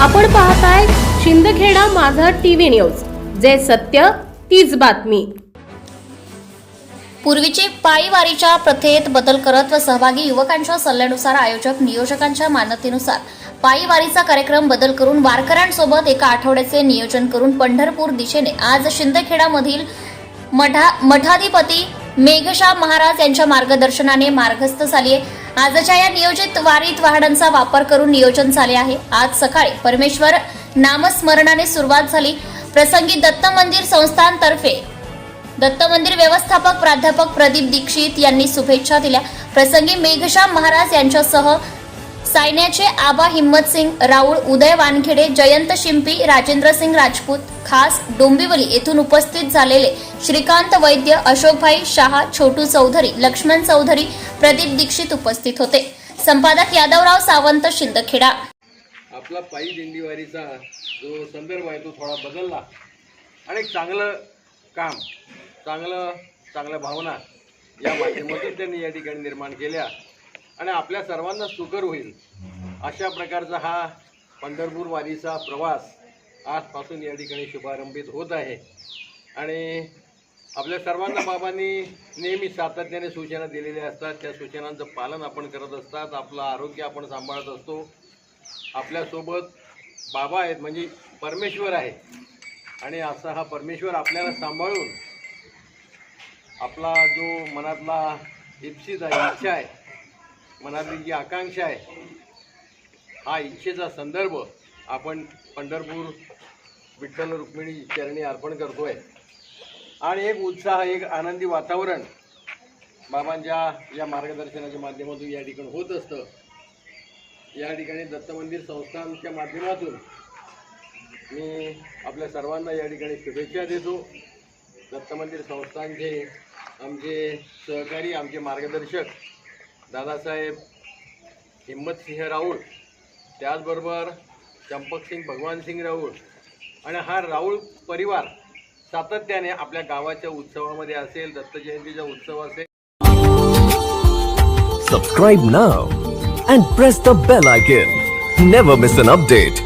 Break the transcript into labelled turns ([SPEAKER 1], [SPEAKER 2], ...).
[SPEAKER 1] आपण पाहताय शिंदखेडा माझा टीव्ही न्यूज. जे सत्य तीच बातमी.
[SPEAKER 2] पूर्वीचे पायी वारीच्या प्रथेत बदल करत व सहभागी युवकांच्या सल्ल्यानुसार आयोजक नियोजकांच्या मान्यतेनुसार पायी वारीचा कार्यक्रम बदल करून वारकऱ्यांसोबत एका आठवड्याचे नियोजन करून पंढरपूर दिशेने आज शिंदखेडामधील मठा मठाधिपती मेघशा महाराज यांच्या मार्गदर्शनाने मार्गस्थ झाली आहे. आजच्या या नियोजित वारीत वाहनांचा वापर करून नियोजन झाले आहे. आज सकाळी परमेश्वर नामस्मरणाने सुरुवात झाली. प्रसंगी दत्त मंदिर संस्थांतर्फे दत्त मंदिर व्यवस्थापक प्राध्यापक प्रदीप दीक्षित यांनी शुभेच्छा दिल्या. प्रसंगी मेघश्याम महाराज यांच्यासह सायन्याचे आबा हिम्मत सिंग राऊळ उदय वानखेडे जयंत शिंपी राजेंद्र सिंग राजपूत खास डोंबिवली येथून उपस्थित झालेले श्रीकांत वैद्य अशोकभाई शहा छोटू चौधरी लक्ष्मण चौधरी प्रदीप दीक्षित उपस्थित होते. संपादक यादवराव सावंत शिंदखेडा.
[SPEAKER 3] आपला पायी दिंडीवारीचा जो संदर्भ आहे तो थोडा बदलला. आणि चांगलं काम चांगलं चांगल्या भावना या माध्यमातून त्यांनी या ठिकाणी निर्माण केल्या. आणि आपल्या सर्वांना सुकर होईल. अशा प्रकारचा हा पंढरपूर वारीचा प्रवास आजपासून या ठिकाणी शुभारंभित होत आहे. आणि आपल्या सर्वांना बाबांनी नेहमी सातत्याने सूचना दिलेल्या असतात. त्या सूचनांचं पालन आपण करत असतात. आपलं आरोग्य आपण सांभाळत असतो. आपल्यासोबत बाबा आहेत म्हणजे परमेश्वर आहे. आणि असा हा परमेश्वर आपल्याला सांभाळून आपला जो मनातला इप्सित आहे इच्छा आहे मनातली जी आकांक्षा आहे हा इच्छेचा संदर्भ आपण पंढरपूर विठ्ठल रुक्मिणी चरणी अर्पण करतो आहे आणि एक उत्साह एक आनंदी वातावरण बाबांच्या या मार्गदर्शनाच्या माध्यमातून या ठिकाणी होत असतं. या ठिकाणी दत्त मंदिर संस्थांच्या माध्यमातून मी आपल्या सर्वांना या ठिकाणी शुभेच्छा देतो. दत्त मंदिर संस्थांचे आमचे सहकारी आमचे मार्गदर्शक दादासाहेब हिम्मतसिंह राऊळ त्याचबरोबर चंपकसिंग भगवानसिंग राऊळ आणि हा राऊळ परिवार सातत्याने आपल्या गावाच्या उत्सवामध्ये असेल दत्त जयंतीचा उत्सव असेल.
[SPEAKER 4] Subscribe now and press the bell icon never miss an update